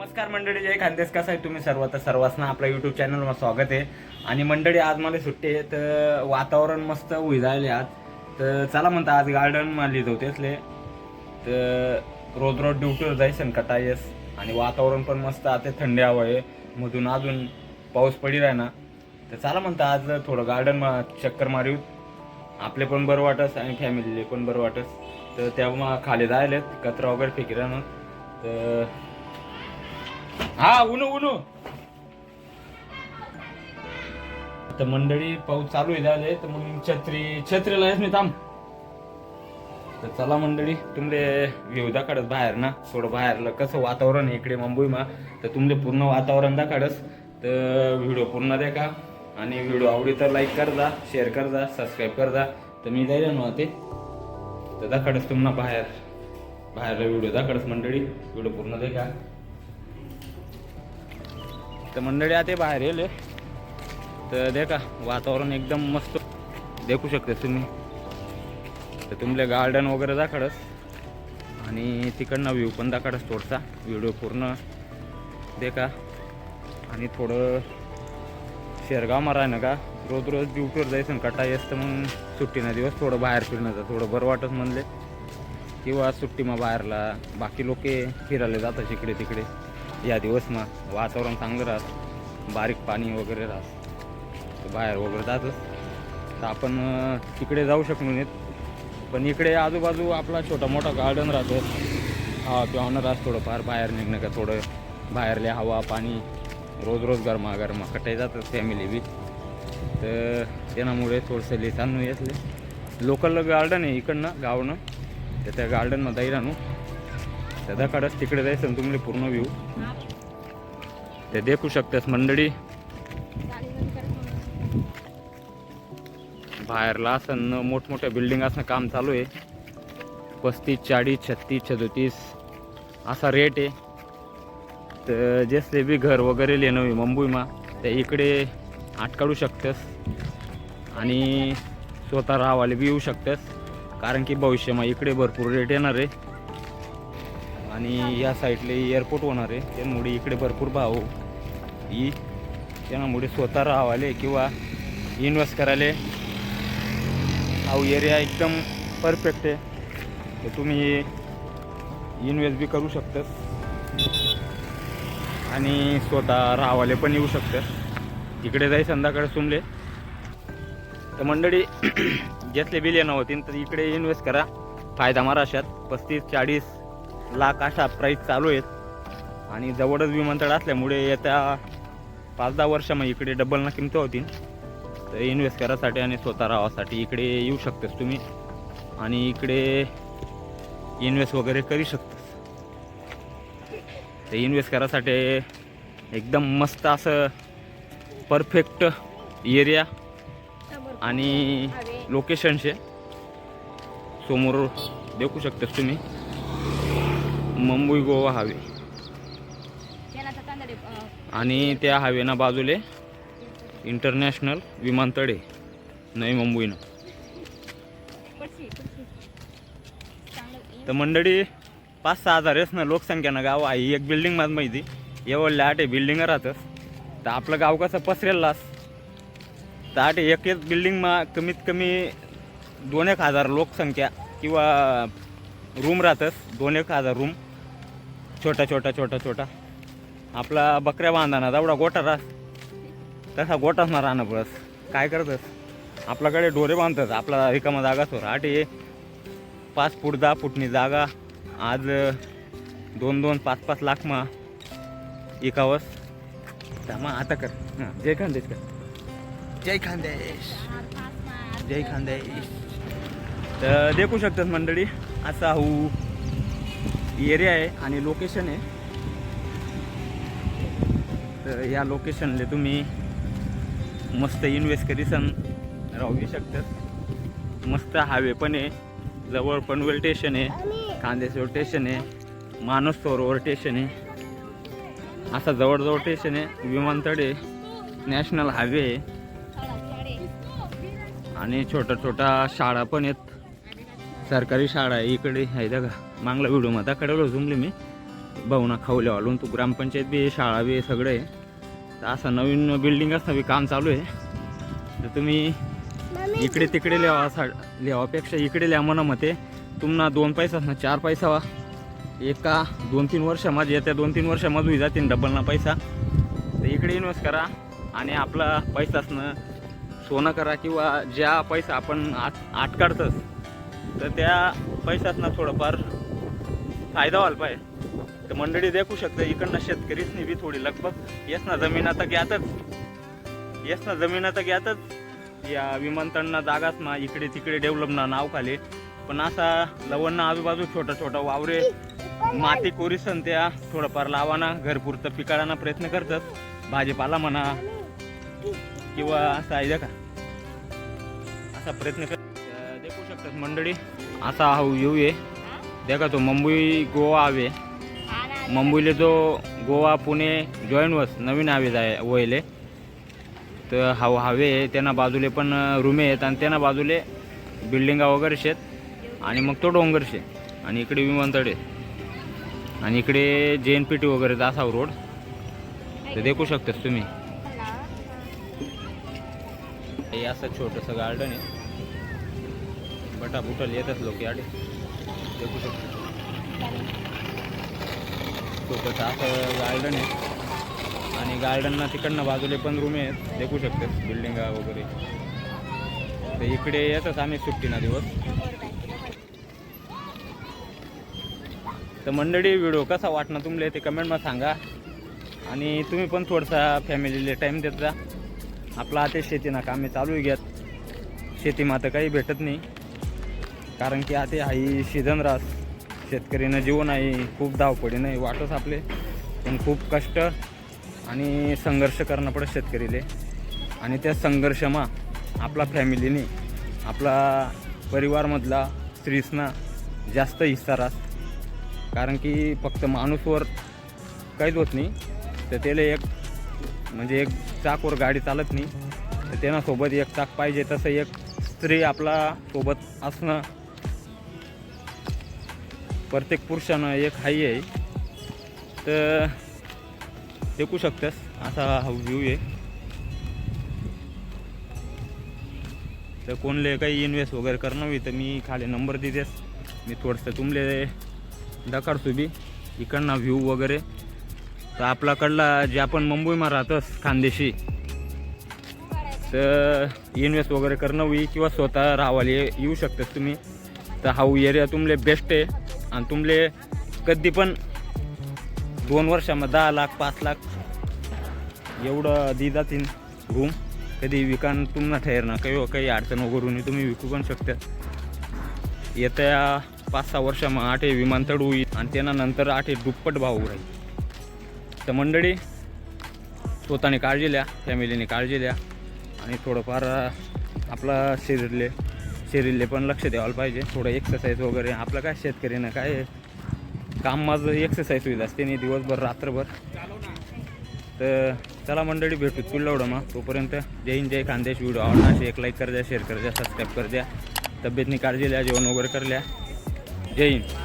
नमस्कार मंडळी जय खानदेश. कसं आहे तुम्ही सर्व? तर सर्वांना आपल्या युट्यूब चॅनलवर स्वागत आहे. आणि मंडळी आज मला सुट्टी आहे तर वातावरण मस्त होई जायले आज. तर चला म्हणता आज गार्डन मारली जाऊ तेचले तर रोज रोज ड्युटीवर जायचं कटा येस आणि वातावरण पण मस्त आता थंडी हवं आहे. मधून अजून पाऊस पडी राही ना तर चला म्हणता आज थोडं गार्डन मा चक्कर मारू. आपले पण बरं वाटस आणि फॅमिलीले पण बरं वाटस. तर तेव्हा खाली जायलेत कचरा वगैरे फेकिरानं तर हा उनो उनो. तर मंडळी पाऊस चालू आहे झाले तर मग छत्री छत्रीला आहेस मी थांब तर चला मंडळी तुमले व्ह्यू दाखडस बाहेर ना. थोडं बाहेरलं कसं वातावरण आहे इकडे मुंबईमा. तर तुमले पूर्ण वातावरण दाखडस तर व्हिडिओ पूर्ण देखा. आणि व्हिडिओ आवडी तर लाईक कर जा शेअर कर जा सबस्क्राईब कर जा तर मी जाईल ना ते. तर दाखडस तुम्हाला बाहेर. बाहेरला व्हिडिओ दाखडस मंडळी. व्हिडिओ पूर्ण देखा. तर मंडळी आता बाहेर येले. तर देखा वातावरण एकदम मस्त. देखू शकते तुम्ही. तर तुमले गार्डन वगैरे दाखडस आणि तिकडनं व्ह्यू पण दाखडस थोडसा. व्हिडिओ पूर्ण. देखा. आणि थोडं शेरगाव मारा ना का रोज रोज ड्युटीवर जायचं कटाई कटा येस तर मग सुट्टीना दिवस थोडं बाहेर फिरण्याचं थोडं बरं वाटत म्हणले. किंवा सुट्टीमा बाहेरला बाकी लोक फिरायला जातात इकडे तिकडे. या दिवसमा वातावरण चांगलं राहत बारीक पाणी वगैरे राहत. तर बाहेर वगैरे जातच. तर आपण तिकडे जाऊ शकलो नाहीत. पण इकडे आजूबाजू आपला छोटा मोठा गार्डन राहतो. हा पिवणं राहत थोडंफार बाहेर निघणं का थोडं बाहेरले हवा पाणी रोज रोज गरमा गरमा कटाई जातात फॅमिली बी. तर त्यामुळे थोडंसं लिसांनो येतले. लोकल गार्डन आहे इकडनं गावनं. तर त्या गार्डनमध्ये राहणू आणू तिकडे जायचं आणि तुम्हाला पूर्ण व्ह्यू ते देखू शकतेस मंडळी. बाहेरला असं मोठमोठ्या बिल्डिंग असणं काम चालू आहे. पस्तीस चाळीस छत्तीस छदोतीस असा रेट आहे. तर जसले बी घर वगैरे लेणं आहे मुंबईमा ते इकडे आटकाडू शकतेस. आणि स्वतः राहावाले बी येऊ शकतेस. कारण की भविष्यमा इकडे भरपूर रेट येणार आहे. आणि या साईडले एअरपोर्ट होणार आहे. त्यामुळे इकडे भरपूर भाव. ई त्यामुळे स्वतः राहावाले किंवा इन्व्हेस्ट करायला. हा एरिया एकदम परफेक्ट आहे. तर तुम्ही इन्व्हेस्ट बी करू शकतात आणि स्वतः राहावाले पण येऊ शकतात इकडे जाई संध्याकाळ सुमले. तर मंडळी घेतले बिल येणं होतीन तर इकडे इन्व्हेस्ट करा. फायदा महाराष्ट्रात पस्तीस चाळीस लाख अशा प्राईस चालू आहेत. आणि जवळच विमानतळ असल्यामुळे येत्या पाच दहा वर्षामध्ये इकडे डबल ना किमती होतील. तर इन्व्हेस्ट करायसाठी आणि स्वतः राहासाठी इकडे येऊ शकतेस तुम्ही. आणि इकडे इन्व्हेस्ट वगैरे करू शकतेस. तर इन्व्हेस्ट करायसाठी एकदम मस्त असं परफेक्ट एरिया आणि लोकेशनचे समोर देखू शकतेस तुम्ही. मुंबई गोवा हावे. आणि त्या हावेना बाजूले इंटरनॅशनल विमानतळ नवी मुंबईनं. तर मंडळी पाच सहा हजार ना लोकसंख्यानं गाव आहे. एक बिल्डिंग माझ माहिती एवढल्या आठ बिल्डिंग राहतस तर आपलं गाव कसं पसरेललास? तर आठ एक एक बिल्डिंगमा कमीत कमी दोन एक हजार लोकसंख्या किंवा रूम राहतस दोन एक हजार रूम छोटा छोटा छोटा छोटा. आपला बकऱ्या बांधाना तेवढा गोटा रास तसा गोटाच ना राहणं बस. काय करतस? आपल्याकडे डोरे बांधतात आपला रिकामा जागा सोर आठ हे पाच फूट दहा फूटनी जागा. आज दोन दोन पाच पाच लाख मा एकावस. मग आता कर. हां जय खानदेश कर. जय खानदेश. जय खानदेश. तर देखू शकतात मंडळी असा हा. एरिया आहे आणि लोकेशन आहे. तर या लोकेशनले तुम्ही मस्त इन्व्हेस्ट करीसन राहू शकतात. मस्त हायवे पण आहे. जवळ पनवेल स्टेशन आहे. खांदेश्वर स्टेशन आहे. मानस सरोवर स्टेशन आहे. असा जवळजवळ स्टेशन आहे. विमानतळ आहे. नॅशनल हायवे आहे. आणि छोट्या छोट्या शाळा पण आहेत. सरकारी शाळा आहे इकडे आहे का मागला व्हिडिओमध्ये कळवलं झुमले मी. भावना खावल्या वालून तू ग्रामपंचायत बी शाळा बी सगळं आहे. तर असं नवीन बिल्डिंग असं बी काम चालू आहे. तर तुम्ही इकडे तिकडे लिहावा सा लिहावापेक्षा इकडे लिहा म्हणा मते तुम्हाला दोन पैसा ना चार पैसा वा एका दोन तीन वर्षामध्ये येत्या दोन तीन वर्षामध्ये जातील डबल ना पैसा. तर इकडे इन्व्हेस्ट करा आणि आपला पैसासनं सोनं करा किंवा ज्या पैसा आपण आट आट काढतोस तर त्या पैशातनं थोडंफार फायदा व्हायला पाहिजे. तर मंडळी देखू शकतं इकडनं शेतकरीच बी थोडी लगभग येस ना जमीन आता घ्यातच येस ना जमीन आता घ्यातच या विमानतळना जागाच ना इकडे तिकडे डेव्हलप ना नाव खाली पण असा लवणना आजूबाजू छोटा छोटा वावरे माती कोरिसन त्या थोडंफार लावाना घरपुरतं पिकाळाना प्रयत्न करतात. भाजीपाला म्हणा किंवा असं आहे का असा प्रयत्न कर शकतात मंडळी. असा हा व्ह्यू आहे देखा तो मुंबई गोवा हवे मुंबईला जो गोवा पुणे जॉईन वस नवीन हवे जाय वयले. तर हव हवे. त्यांना बाजूले पण रूमे आहेत. आणि त्यांना बाजूले बिल्डिंगा वगैरे शेत. आणि मग तो डोंगर शे आणि इकडे विमानतळ आहे. आणि इकडे जे एन पी टी वगैरे दासाव रोड. ते देखू शकतास तुम्ही. हे असं छोटंसं गार्डन आहे. बटा बुटल येतात लोक याडे देखू शकतो. छोटंसं असं गार्डन आहे. आणि गार्डनना तिकडनं बाजूले पण रूम आहेत. देखू शकतात बिल्डिंगा वगैरे. तर इकडे येतात आम्ही सुट्टीना दिवस. तर मंडळी व्हिडिओ कसा वाटणार तुमले ते कमेंटमध्ये सांगा. आणि तुम्ही पण थोडासा फॅमिलीला टाईम देत जा. आपला आता शेतीना कामे चालू घ्यात शेतीमा तर काही भेटत नाही. कारण की आता हाई सीझन रास शेतकरीनं जीवन आहे खूप धावपडी नाही वाटच आपले. पण खूप कष्ट आणि संघर्ष करणं पडत शेतकरीले. आणि त्या संघर्षमा आपला फॅमिलीने आपला परिवारमधला स्त्रीसना जास्त हिस्सा राहत. कारण की फक्त माणूसवर काहीच होत नाही. तर त्याला एक म्हणजे एक चाकवर गाडी चालत नाही. तर त्यांना सोबत एक चाक पाहिजे तसं एक स्त्री आपला सोबत असणं प्रत्येक पुरुषानं एक हाई आहे. तर टेकू शकतेस असा हा व्ह्यू आहे. तर कोणले काही इन्व्हेस्ट वगैरे करणं होई तर मी खाली नंबर देतेस. मी थोडंसं तुमले दकाडतो बी. इकडनं व्ह्यू वगैरे. तर आपल्याकडला जे आपण मुंबईमा राहतोस खानदेशी. तर इन्व्हेस्ट वगैरे करणं होई किंवा स्वतः राहावाले येऊ शकतेस तुम्ही. तर हा एरिया तुमले बेस्ट आहे. आणि तुमले कधी पण दोन वर्षामध्ये दहा लाख पाच लाख एवढं दी जातील रूम कधी विकान तुम्हाला ठेरणं काही हो, काही अडचण वगैरे नाही. तुम्ही विकू पण शकता. येत्या पाच सहा वर्षामध्ये आठे विमानतळ होईल आणि त्यांना नंतर आठे दुप्पट भाव राहील. तर मंडळी स्वतःने काळजी द्या फॅमिलीने काळजी द्या आणि थोडंफार आपला शरीरले शरीरले पण लक्ष द्यायला पाहिजे. थोडं एक्सरसाइज वगैरे. आपलं काय शेतकरीनं काय काम माझं एक्सरसाइज होईल असते नाही दिवसभर रात्रभर. तर चला मंडळी भेटू तुला मग. तोपर्यंत जय हिंद जय खानदेश व्हिडिओ आवडला असे एक लाईक कर द्या शेअर कर द्या सबस्क्राईब कर द्या. तब्येतनी काळजी द्या जेवण वगैरे कर द्या. जय हिंद.